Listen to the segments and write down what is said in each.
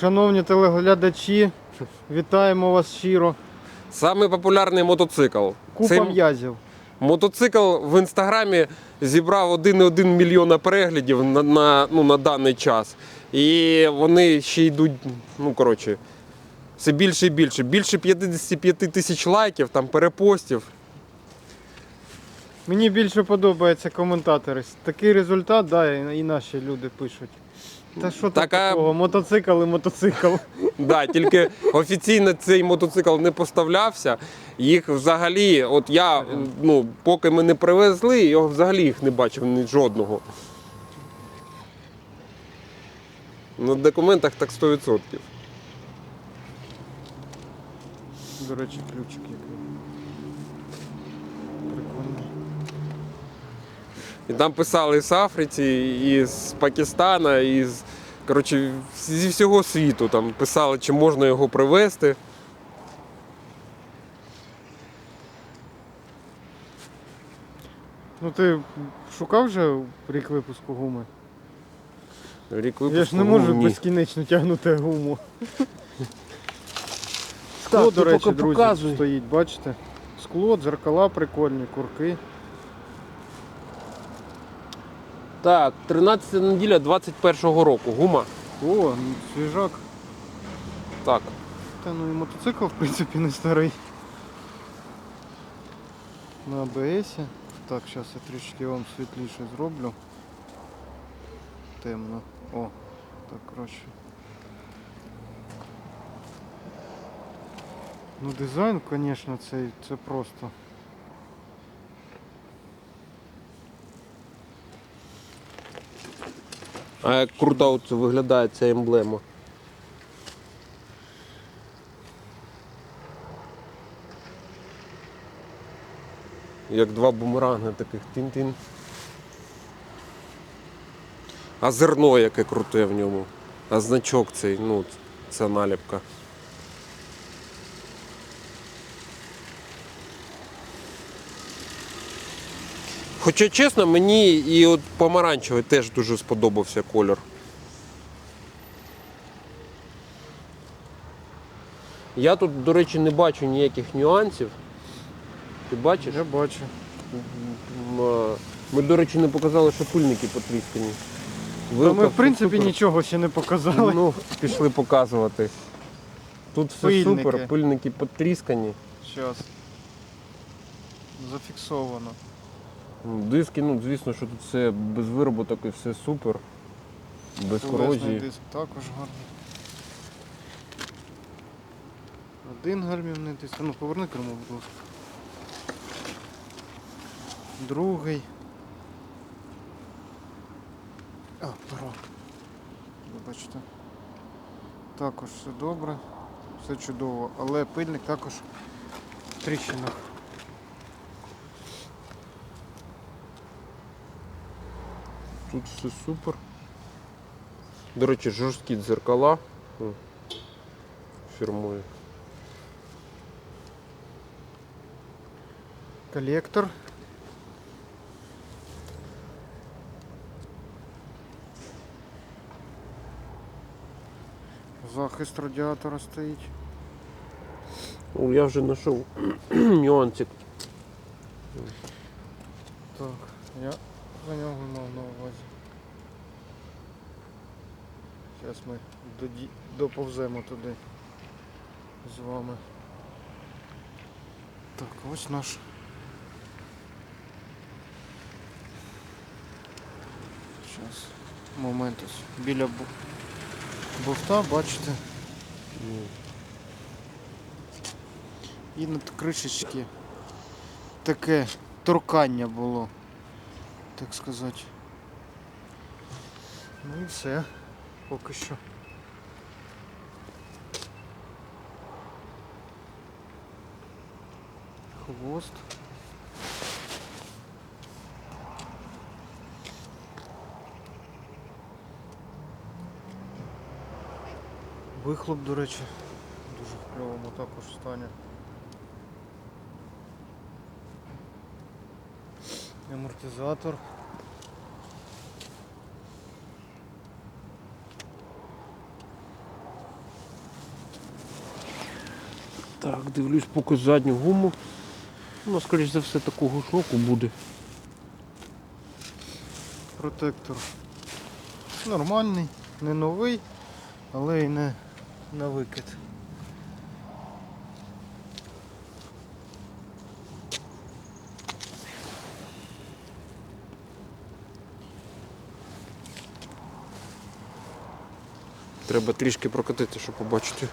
Шановні телеглядачі, вітаємо вас щиро. Самий популярний мотоцикл. Купа Цей м'язів. мотоцикл в інстаграмі зібрав 1,1 мільйона переглядів на, на, ну, на даний час. І вони ще йдуть, ну коротше, все більше і більше. Більше 55 тисяч лайків, там перепостів. Мені більше подобаються коментатори. Такий результат, да, і і наші люди пишуть. Та що там такого? Мотоцикл і мотоцикл. Да, тільки офіційно цей мотоцикл не поставлявся. Їх взагалі, от я, ну, поки ми не привезли, його взагалі їх не бачив ні жодного. На документах так 100%. До речі, ключик який. Прикольно. І там писали з Африці, і з Пакистана, і з, коротше, зі всього світу там писали, чи можна його привезти. Ну ти шукав вже рік випуску гуми? Рік Я ж не можу гумні. безкінечно тягнути гуму. Так, Скло, ти до речі, поки друзі, показуй. стоїть, бачите? Скло, дзеркала прикольні, курки. Так, 13 неділя 21-го року. Гума. О, ну, свіжак. Так. Та ну і мотоцикл, в принципі, не старий. На АБС. Так, зараз я трішки вам світліше зроблю. Темно. О, так краще. Ну дизайн, звісно, цей це просто. А як круто виглядає ця емблема. Як два бумеранги таких тин-тин. А зерно яке круте в ньому. А значок цей, ну, ця наліпка. Хоча чесно, мені і от помаранчевий теж дуже сподобався кольор. Я тут, до речі, не бачу ніяких нюансів. Ти бачиш? Я бачу. Ми, до речі, не показали, що пильники потріскані. Та Вилка ми в принципі супер. нічого ще не показали. Ну, пішли показувати. Тут все Пильники. супер, пильники потріскані. Зараз. Зафіксовано. Диски, ну, звісно, що тут все без вироботок і все супер. Без корозії. диск також гарний. Один гальмівний диск. Ну поверни кермо, будь ласка. Другий. А, пора. Вибачте. Також все добре. Все чудово. Але пильник також в тріщинах. Тут все супер. До речі, жорсткі дзеркала. О, Фірмові. Колектор. Захист радіатора стоїть. Ну, я вже знайшов нюансик. Так, я нього мав на увазі. Зараз ми доповземо туди з вами. Так, ось наш. Зараз. Момент ось. Біля бу... буфта, бачите? І над кришечки таке торкання було, так сказати. Ну і все, поки що. Хвост. Вихлоп, до речі, дуже в кльовому також стані. амортизатор. Так, дивлюсь поки задню гуму. У нас, скоріш за все, такого шоку буде. Протектор нормальний, не новий, але й не на викид. Треба трішки прокатити, щоб побачити.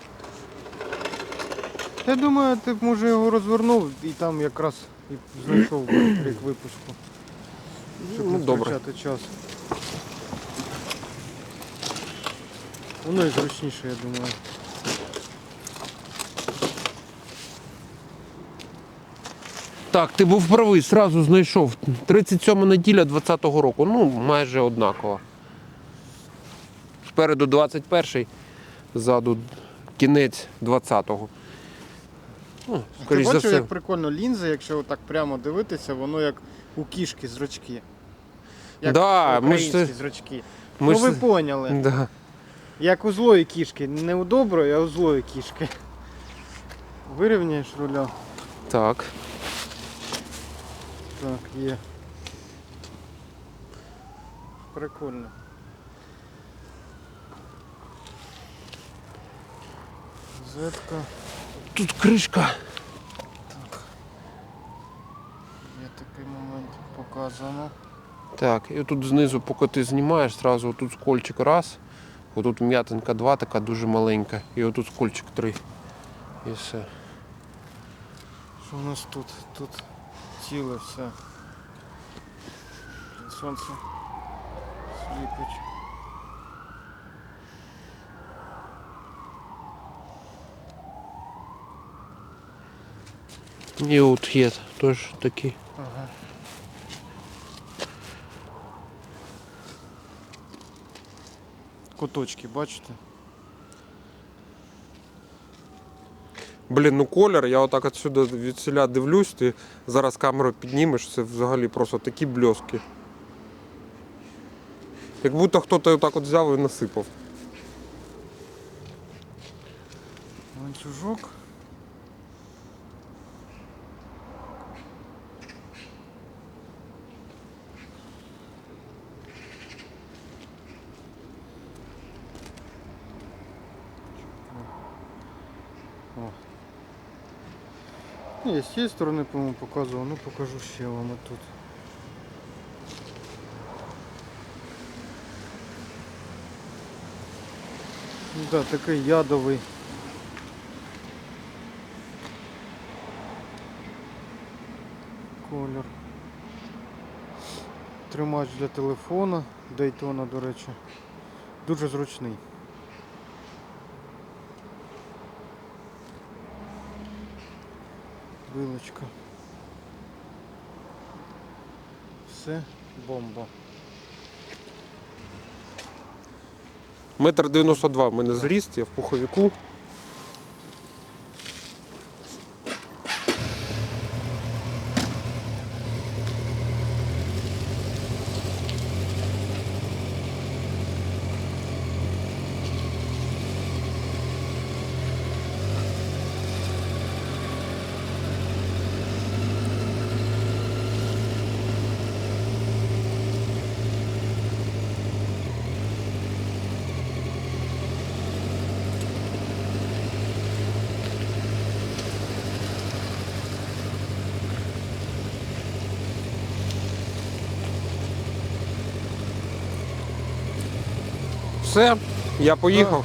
Я думаю, ти б може його розвернув і там якраз і знайшов рік випуску. Щоб Ну, не добре. втрачати час. Воно і зручніше, я думаю. Так, ти був правий, зразу знайшов. 37 неділя 20-го року. Ну, майже однаково. Спереду 21-й, ззаду кінець 20-го. Ну, Ти бачив, все. як прикольно лінзи, якщо так прямо дивитися, воно як у кішки зрачки. Як Да, ми ж українські зрачки. Ми ну ви поняли. Да. Як у злої кішки. Не у доброї, а у злої кішки. Вирівняєш руля. Так. Так, є. Прикольно. Зетка. Тут кришка. Є такий момент показано. Так, і тут знизу, поки ти знімаєш, зразу тут скольчик раз, отут м'ятинка два, така дуже маленька, і отут скольчик три. І все. Що у нас тут? Тут ціле все. Сонце сліпить. І от є теж такі. Ага. Куточки, бачите? Блін, ну колір, я отак отсюди від селя дивлюсь, ти зараз камеру піднімеш, це взагалі просто такі бльоски. Як будто хтось отак от взяв і насипав. Ланцюжок. О. Ні, з цієї сторони, по-моєму, показував, ну покажу ще вам тут. Да, такий ядовий. Колір. Тримач для телефона, Daytona, до речі. Дуже зручний. Вилочка. Все, бомба. Метр 92 в мене зріст, я в пуховіку. Все, я поїхав.